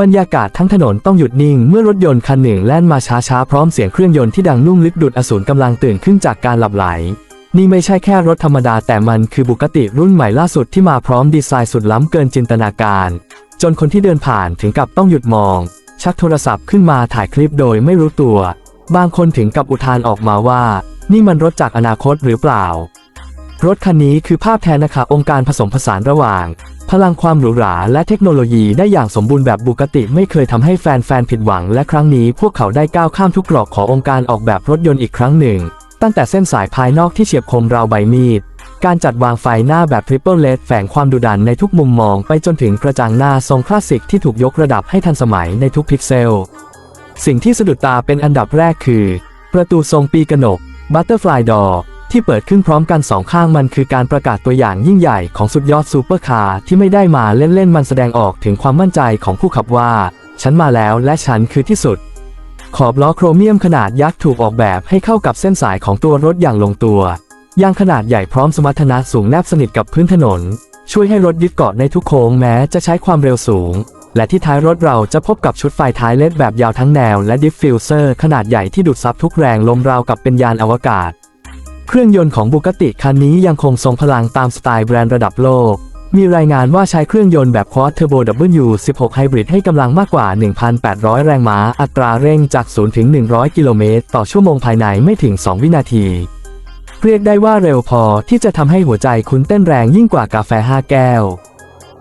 บรรยากาศทั้งถนนต้องหยุดนิ่งเมื่อรถยนต์คันหนึ่งแล่นมาช้าๆ พร้อมเสียงเครื่องยนต์ที่ดังนุ่มลึกดุดอสูรกำลังตื่นขึ้นจากการหลับไหล นี่ไม่ใช่แค่รถธรรมดาแต่มันคือบุกติรุ่นใหม่ล่าสุดที่มาพร้อมดีไซน์สุดล้ำเกินจินตนาการ จนคนที่เดินผ่านถึงกับต้องหยุดมอง ชักโทรศัพท์ขึ้นมาถ่ายคลิปโดยไม่รู้ตัว บางคนถึงกับอุทานออกมาว่า นี่มันรถจากอนาคตหรือเปล่า รถคันนี้คือภาพแทนนะคะองค์การผสมผสานระหว่าง พลังความหรูหราและเทคโนโลยีได้อย่างสมบูรณ์แบบบุกติไม่เคยทำให้แฟนๆผิดหวัง และครั้งนี้พวกเขาได้ก้าวข้ามทุกกรอบขององค์การออกแบบรถยนต์อีกครั้งหนึ่ง ตั้งแต่เส้นสายภายนอกที่เฉียบคมราวใบมีด การจัดวางไฟหน้าแบบทริปเปิลเลดแฝงความดุดันในทุกมุมมองไปจนถึงกระจังหน้าทรงคลาสสิกที่ถูกยกระดับให้ทันสมัยในทุกพิกเซล สิ่งที่สะดุดตาเป็นอันดับแรกคือ ประตูทรงปีกนก Butterfly Door ที่เปิดขึ้นพร้อมกันสองข้างมันคือการประกาศตัวอย่างยิ่งใหญ่ของสุดยอดซูเปอร์คาร์ที่ไม่ได้มาเล่นๆมันแสดงออกถึงความมั่นใจของผู้ขับว่า ฉันมาแล้วและฉันคือที่สุด ขอบล้อโครเมียมขนาดยักษ์ถูกออกแบบให้เข้ากับเส้นสายของตัวรถอย่างลงตัวยางขนาดใหญ่พร้อมสมรรถนะสูงแนบสนิทกับพื้นถนน ช่วยให้รถยึดเกาะในทุกโค้งแม้จะใช้ความเร็วสูง และที่ท้ายรถเราจะพบกับชุดไฟท้ายเลดแบบยาวทั้งแนวและดิฟฟิวเซอร์ขนาดใหญ่ที่ดูดซับทุกแรงลมราวกับเป็นยานอวกาศ เครื่องยนต์ของบุกติคันนี้ยังคงทรงพลังตามสไตล์แบรนด์ระดับโลก มีรายงานว่าใช้เครื่องยนต์แบบ Quad Turbo W16 Hybrid ให้กำลังมากกว่า 1,800 แรงม้า อัตราเร่งจาก 0 ถึง 100 กิโลเมตรต่อชั่วโมงภายในไม่ถึง 2 วินาที เรียกได้ว่าเร็วพอที่จะทำให้หัวใจคุณเต้นแรงยิ่งกว่ากาแฟ 5 แก้ว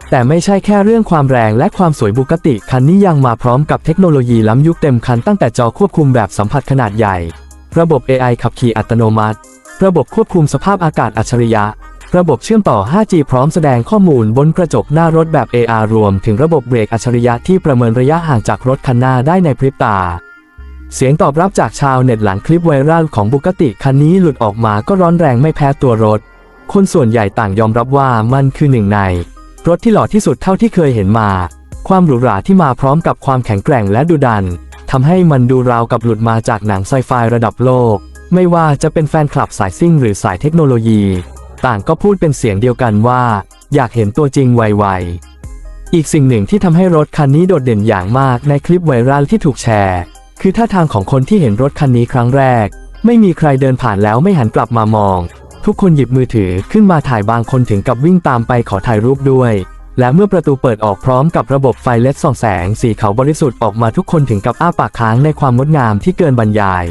แต่ไม่ใช่แค่เรื่องความแรงและความสวยบุกติคันนี้ยังมาพร้อมกับเทคโนโลยีล้ำยุคเต็มคันตั้งแต่จอควบคุมแบบสัมผัสขนาดใหญ่ ระบบ AI ขับขี่อัตโนมัติ ระบบควบคุมสภาพอากาศอัจฉริยะ ระบบเชื่อมต่อ 5G พร้อมแสดงข้อมูลบนกระจกหน้ารถแบบ AR รวมถึงระบบเบรกอัจฉริยะที่ประเมินระยะห่างจากรถคันหน้าได้ในพริบตา เสียงตอบรับจากชาวเน็ตหลังคลิปไวรัลของบุกติคันนี้หลุดออกมาก็ร้อนแรงไม่แพ้ตัวรถ คนส่วนใหญ่ต่างยอมรับว่ามันคือหนึ่งใน รถที่หล่อที่สุดเท่าที่เคยเห็นมา ความหรูหราที่มาพร้อมกับความแข็งแกร่งและดุดันทำให้มันดูราวกับหลุดมาจากหนังไซไฟระดับโลก ไม่ว่าจะเป็นแฟนคลับสายซิ่งหรือสายเทคโนโลยี ต่างก็พูดเป็นเสียงเดียวกันว่า อยากเห็นตัวจริงไวๆ อีกสิ่งหนึ่งที่ทำให้รถคันนี้โดดเด่นอย่างมากในคลิปไวรัลที่ถูกแชร์ คือท่าทางของคนที่เห็นรถคันนี้ครั้งแรก ไม่มีใครเดินผ่านแล้วไม่หันกลับมามอง ทุกคนหยิบมือถือขึ้นมาถ่ายบางคนถึงกับวิ่งตามไปขอถ่ายรูปด้วยและเมื่อประตูเปิดออกพร้อมกับระบบไฟเลดส่องแสง สีขาวบริสุทธิ์ออกมาทุกคนถึงกับอ้าปากค้างในความงดงามที่เกินบรรยาย